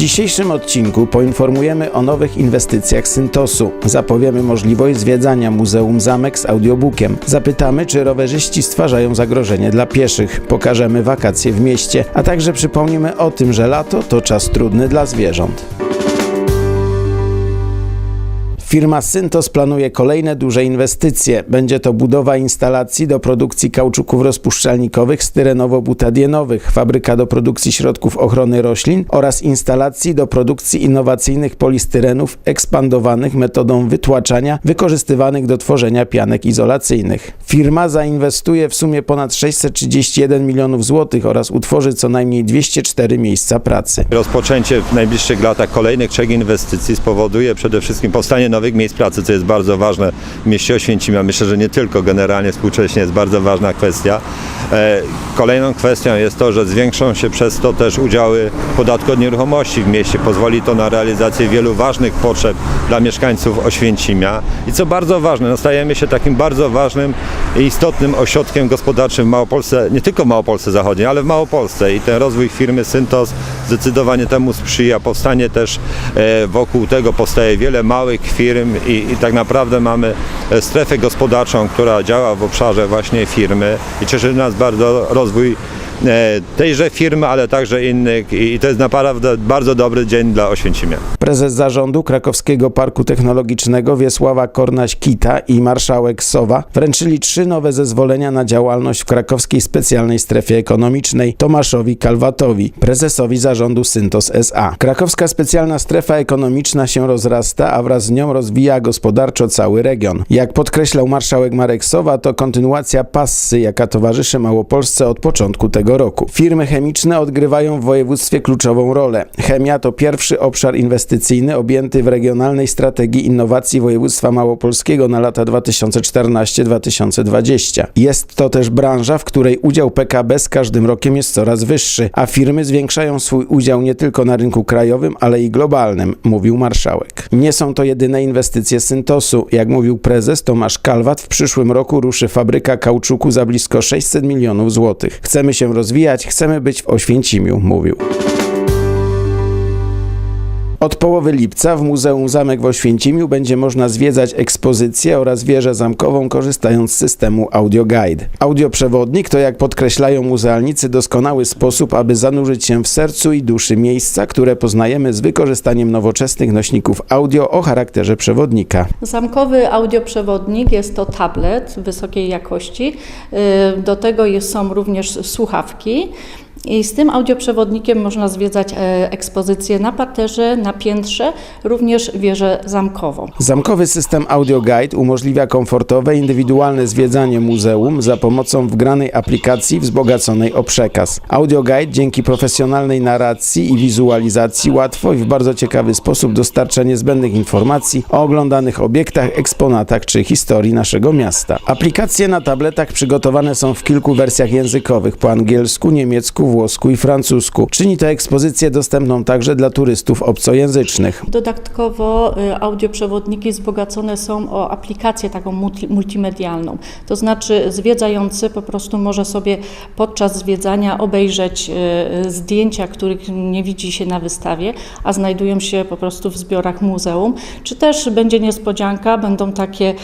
dzisiejszym odcinku poinformujemy o nowych inwestycjach Syntosu. Zapowiemy możliwość zwiedzania Muzeum Zamek z audiobookiem. Zapytamy, czy rowerzyści stwarzają zagrożenie dla pieszych. Pokażemy wakacje w mieście, a także przypomnimy o tym, że lato to czas trudny dla zwierząt. Firma Syntos planuje kolejne duże inwestycje. Będzie to budowa instalacji do produkcji kauczuków rozpuszczalnikowych styrenowo-butadienowych, fabryka do produkcji środków ochrony roślin oraz instalacji do produkcji innowacyjnych polistyrenów ekspandowanych metodą wytłaczania, wykorzystywanych do tworzenia pianek izolacyjnych. Firma zainwestuje w sumie ponad 631 milionów złotych oraz utworzy co najmniej 204 miejsca pracy. Rozpoczęcie w najbliższych latach kolejnych trzech inwestycji spowoduje przede wszystkim powstanie nowych miejsc pracy, co jest bardzo ważne w mieście Oświęcimia. Myślę, że nie tylko generalnie współcześnie jest bardzo ważna kwestia. E, Kolejną kwestią jest to, że zwiększą się przez to też udziały podatku od nieruchomości w mieście. Pozwoli to na realizację wielu ważnych potrzeb dla mieszkańców Oświęcimia. I co bardzo ważne, no stajemy się takim bardzo ważnym istotnym ośrodkiem gospodarczym w Małopolsce, nie tylko w Małopolsce Zachodniej, ale w Małopolsce. I ten rozwój firmy Syntos zdecydowanie temu sprzyja. Powstanie też e, wokół tego powstaje wiele małych firm i, i tak naprawdę mamy e, strefę gospodarczą, która działa w obszarze właśnie firmy i cieszy nas bardzo rozwój tejże firmy, ale także innych i, i to jest naprawdę bardzo dobry dzień dla Oświęcimia. Prezes zarządu Krakowskiego Parku Technologicznego Wiesława Kornaś-Kita i marszałek Sowa wręczyli trzy nowe zezwolenia na działalność w krakowskiej specjalnej strefie ekonomicznej Tomaszowi Kalwatowi, prezesowi zarządu Syntos SA. Krakowska specjalna strefa ekonomiczna się rozrasta, a wraz z nią rozwija gospodarczo cały region. Jak podkreślał marszałek Marek Sowa, to kontynuacja passy, jaka towarzyszy Małopolsce od początku tego roku. Firmy chemiczne odgrywają w województwie kluczową rolę. Chemia to pierwszy obszar inwestycyjny objęty w regionalnej strategii innowacji województwa małopolskiego na lata 2014-2020. Jest to też branża, w której udział PKB z każdym rokiem jest coraz wyższy, a firmy zwiększają swój udział nie tylko na rynku krajowym, ale i globalnym, mówił marszałek. Nie są to jedyne inwestycje Syntosu. Jak mówił prezes Tomasz Kalwat, w przyszłym roku ruszy fabryka kauczuku za blisko 600 milionów złotych. Chcemy się rozwijać, chcemy być w Oświęcimiu, mówił. Od połowy lipca w Muzeum Zamek w Oświęcimiu będzie można zwiedzać ekspozycję oraz wieżę zamkową korzystając z systemu AudioGuide. Audioprzewodnik to, jak podkreślają muzealnicy, doskonały sposób, aby zanurzyć się w sercu i duszy miejsca, które poznajemy z wykorzystaniem nowoczesnych nośników audio o charakterze przewodnika. Zamkowy audioprzewodnik jest to tablet wysokiej jakości. Y, Do tego są również słuchawki. I z tym audioprzewodnikiem można zwiedzać e, ekspozycje na parterze, na piętrze, również wieżę zamkową. Zamkowy system AudioGuide umożliwia komfortowe, indywidualne zwiedzanie muzeum za pomocą wgranej aplikacji wzbogaconej o przekaz. AudioGuide dzięki profesjonalnej narracji i wizualizacji łatwo i w bardzo ciekawy sposób dostarcza niezbędnych informacji o oglądanych obiektach, eksponatach czy historii naszego miasta. Aplikacje na tabletach przygotowane są w kilku wersjach językowych po angielsku, niemiecku, włosku i francusku. Czyni to ekspozycję dostępną także dla turystów obcojęzycznych. Dodatkowo y, audioprzewodniki wzbogacone są o aplikację taką multi, multimedialną. To znaczy zwiedzający po prostu może sobie podczas zwiedzania obejrzeć y, zdjęcia, których nie widzi się na wystawie, a znajdują się po prostu w zbiorach muzeum. Czy też będzie niespodzianka, będą takie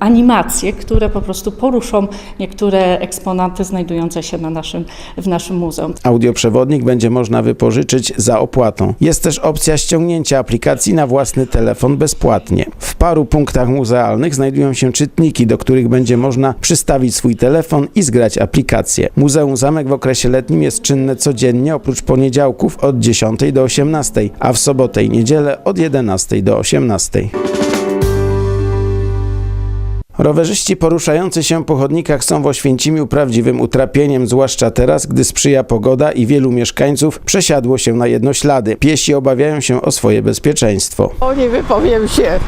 animacje, które po prostu poruszą niektóre eksponaty znajdujące się na naszym, w naszym muzeum. Audioprzewodnik będzie można wypożyczyć za opłatą. Jest też opcja ściągnięcia aplikacji na własny telefon bezpłatnie. W paru punktach muzealnych znajdują się czytniki, do których będzie można przystawić swój telefon i zgrać aplikację. Muzeum Zamek w okresie letnim jest czynne codziennie, oprócz poniedziałków od 10 do 18, a w sobotę i niedzielę od 11 do 18. Rowerzyści poruszający się po chodnikach są w Oświęcimiu prawdziwym utrapieniem, zwłaszcza teraz, gdy sprzyja pogoda i wielu mieszkańców przesiadło się na jednoślady. Piesi obawiają się o swoje bezpieczeństwo. O, nie wypowiem się,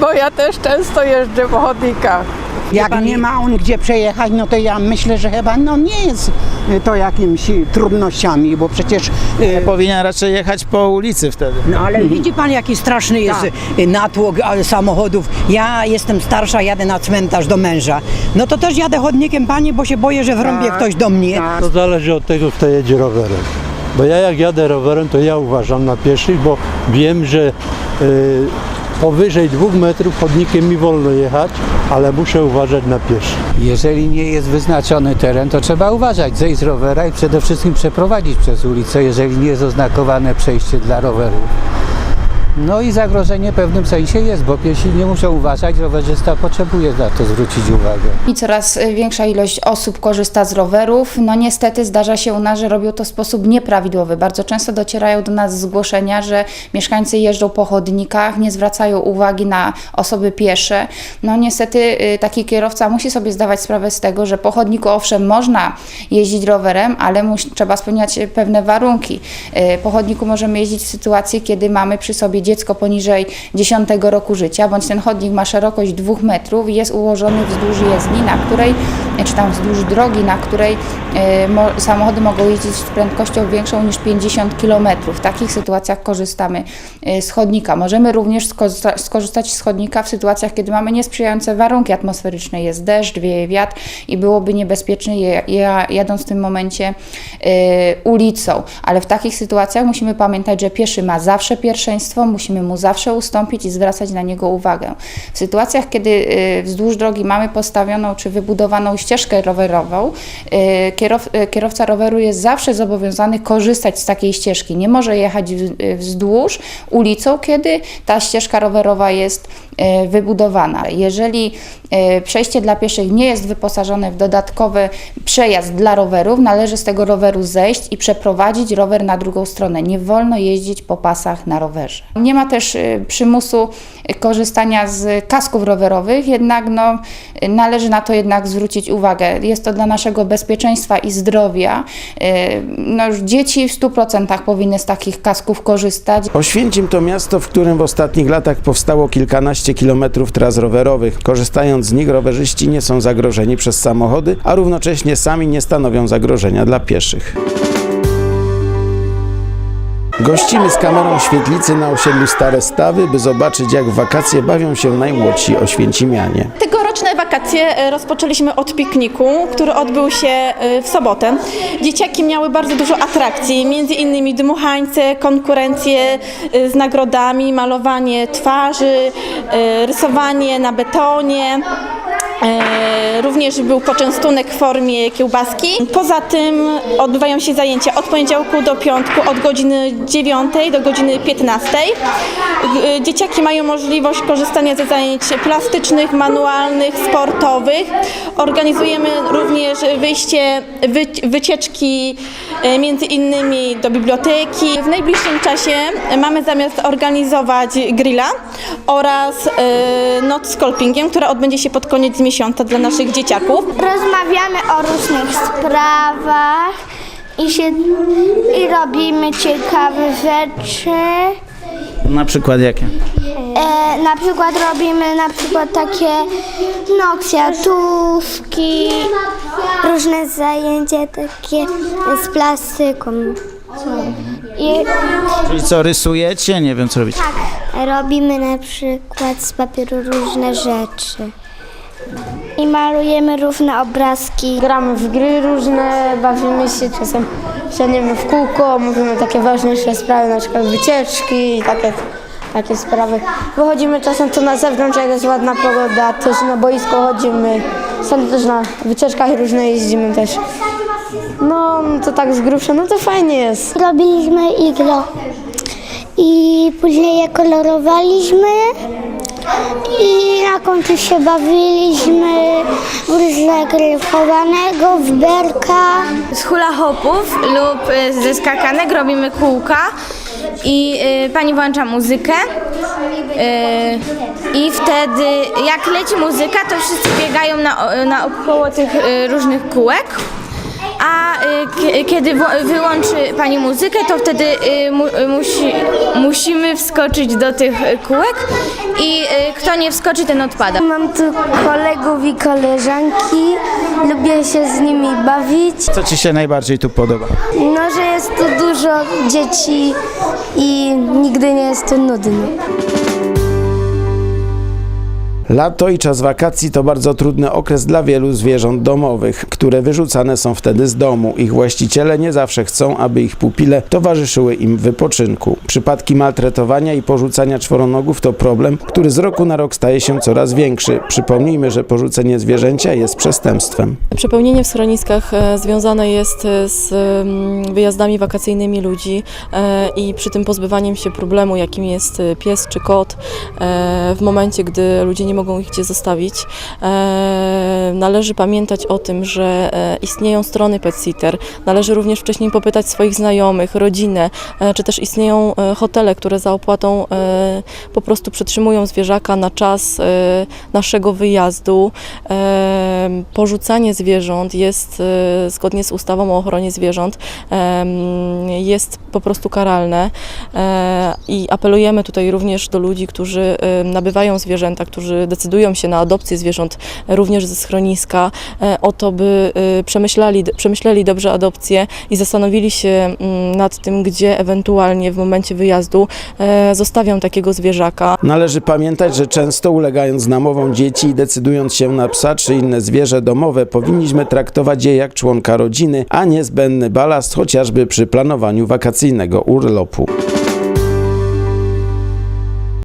bo ja też często jeżdżę po chodnikach. Jak nie ma on gdzie przejechać, no to ja myślę, że chyba no nie jest y, to jakimiś y, trudnościami, bo przecież y, Powinien raczej jechać po ulicy wtedy. no ale widzi pan jaki straszny jest y, natłok samochodów. Ja jestem starsza, jadę na cmentarz do męża. No to też jadę chodnikiem panie, bo się boję, że wrąbie ktoś do mnie. To zależy od tego, kto jedzie rowerem. Bo ja jak jadę rowerem, to ja uważam na pieszych, bo wiem, że y, powyżej dwóch metrów chodnikiem mi wolno jechać, ale muszę uważać na pieszych. Jeżeli nie jest wyznaczony teren, to trzeba uważać, zejść z rowera i przede wszystkim przeprowadzić przez ulicę, jeżeli nie jest oznakowane przejście dla rowerów. No i zagrożenie w pewnym sensie jest, bo piesi nie muszą uważać, rowerzysta potrzebuje na to zwrócić uwagę. I coraz y, większa ilość osób korzysta z rowerów. No niestety zdarza się u nas, że robią to w sposób nieprawidłowy. Bardzo często docierają do nas zgłoszenia, że mieszkańcy jeżdżą po chodnikach, nie zwracają uwagi na osoby piesze. No niestety y, taki kierowca musi sobie zdawać sprawę z tego, że po chodniku owszem można jeździć rowerem, ale mus, trzeba spełniać pewne warunki. Y, Po chodniku możemy jeździć w sytuacji, kiedy mamy przy sobie dziecko poniżej 10 roku życia, bądź ten chodnik ma szerokość 2 metrów i jest ułożony wzdłuż jezdni, na której, czy tam wzdłuż drogi, na której e, mo, samochody mogą jeździć z prędkością większą niż 50 km. W takich sytuacjach korzystamy e, z chodnika. Możemy również skorzystać z chodnika w sytuacjach, kiedy mamy niesprzyjające warunki atmosferyczne, jest deszcz, wieje wiatr i byłoby niebezpiecznie jadąc w tym momencie e, ulicą. Ale w takich sytuacjach musimy pamiętać, że pieszy ma zawsze pierwszeństwo, musimy mu zawsze ustąpić i zwracać na niego uwagę. W sytuacjach, kiedy y, wzdłuż drogi mamy postawioną czy wybudowaną ścieżkę rowerową, y, y, kierowca roweru jest zawsze zobowiązany korzystać z takiej ścieżki. Nie może jechać wzdłuż ulicą, kiedy ta ścieżka rowerowa jest wybudowana. Jeżeli przejście dla pieszych nie jest wyposażone w dodatkowy przejazd dla rowerów, należy z tego roweru zejść i przeprowadzić rower na drugą stronę. Nie wolno jeździć po pasach na rowerze. Nie ma też y, przymusu korzystania z kasków rowerowych, jednak no, należy na to jednak zwrócić uwagę. Jest to dla naszego bezpieczeństwa i zdrowia. Y, No już dzieci w 100% powinny z takich kasków korzystać. Oświęcim to miasto, w którym w ostatnich latach powstało kilkanaście kilometrów tras rowerowych. Korzystając z nich rowerzyści nie są zagrożeni przez samochody, a równocześnie sami nie stanowią zagrożenia dla pieszych. Gościmy z kamerą świetlicy na osiedlu Stare Stawy, by zobaczyć jak w wakacje bawią się najmłodsi oświęcimianie. Tegoroczne wakacje e, rozpoczęliśmy od pikniku, który odbył się e, w sobotę. Dzieciaki miały bardzo dużo atrakcji, między innymi dmuchańce, konkurencje e, z nagrodami, malowanie twarzy, rysowanie na betonie. E, Również był poczęstunek w formie kiełbaski. Poza tym odbywają się zajęcia od poniedziałku do piątku od godziny 9 do godziny 15. G- e, Dzieciaki mają możliwość korzystania ze zajęć plastycznych, manualnych, sportowych. Organizujemy również wyjście, wy, wycieczki e, między innymi do biblioteki. W najbliższym czasie mamy zamiar organizować grilla oraz noc z kolpingiem, która odbędzie się pod koniec miesiąca dla naszych dzieciaków. Rozmawiamy o różnych sprawach i, się, i robimy ciekawe rzeczy. Na przykład jakie? E, na przykład robimy na przykład takie no, kwiatówki, różne zajęcia takie z plastyką. I Czyli co, rysujecie? Nie wiem co robić. robimy na przykład z papieru różne rzeczy. I malujemy różne obrazki. Gramy w gry różne, bawimy się czasem, siadniemy w kółko, mówimy takie ważniejsze sprawy, na przykład wycieczki i takie, takie sprawy. Wychodzimy czasem tu na zewnątrz, jak jest ładna pogoda, też na boisko chodzimy, sam też na wycieczkach różne jeździmy też. No, to tak z grubsza, no to fajnie jest. Robiliśmy iglo i później je kolorowaliśmy i na końcu się bawiliśmy w różne gry chowanego, w berka. Z hula hopów lub y, ze skakanek robimy kółka i y, pani włącza muzykę y, i wtedy jak leci muzyka, to wszyscy biegają na, naokoło tych y, różnych kółek. A y, kie- kiedy wyłączy pani muzykę, to wtedy y, mu, musi, musimy wskoczyć do tych kółek i y, kto nie wskoczy, ten odpada. Mam tu kolegów i koleżanki, lubię się z nimi bawić. Co Ci się najbardziej tu podoba? No, że jest tu dużo dzieci i nigdy nie jest tu nudno. Lato i czas wakacji to bardzo trudny okres dla wielu zwierząt domowych, które wyrzucane są wtedy z domu. Ich właściciele nie zawsze chcą, aby ich pupile towarzyszyły im w wypoczynku. Przypadki maltretowania i porzucania czworonogów to problem, który z roku na rok staje się coraz większy. Przypomnijmy, że porzucenie zwierzęcia jest przestępstwem. Przepełnienie w schroniskach e, związane jest e, z mm, wyjazdami wakacyjnymi ludzi e, i przy tym pozbywaniem się problemu, jakim jest pies czy kot, w momencie, gdy ludzie nie mogą ich gdzie zostawić. E, Należy pamiętać o tym, że e, istnieją strony pet-sitter. Należy również wcześniej popytać swoich znajomych, rodzinę, e, czy też istnieją hotele, które za opłatą po prostu przetrzymują zwierzaka na czas naszego wyjazdu. Porzucanie zwierząt jest zgodnie z ustawą o ochronie zwierząt em, jest po prostu karalne i apelujemy tutaj również do ludzi, którzy nabywają zwierzęta, którzy decydują się na adopcję zwierząt e, również ze schroniska, e, o to, by e, przemyśleli, przemyśleli dobrze adopcję i zastanowili się mm, nad tym, gdzie ewentualnie w momencie wyjazdu zostawią takiego zwierzaka. Należy pamiętać, że często ulegając namowom dzieci i decydując się na psa czy inne zwierzę domowe, powinniśmy traktować je jak członka rodziny, a nie zbędny balast, chociażby przy planowaniu wakacyjnego urlopu.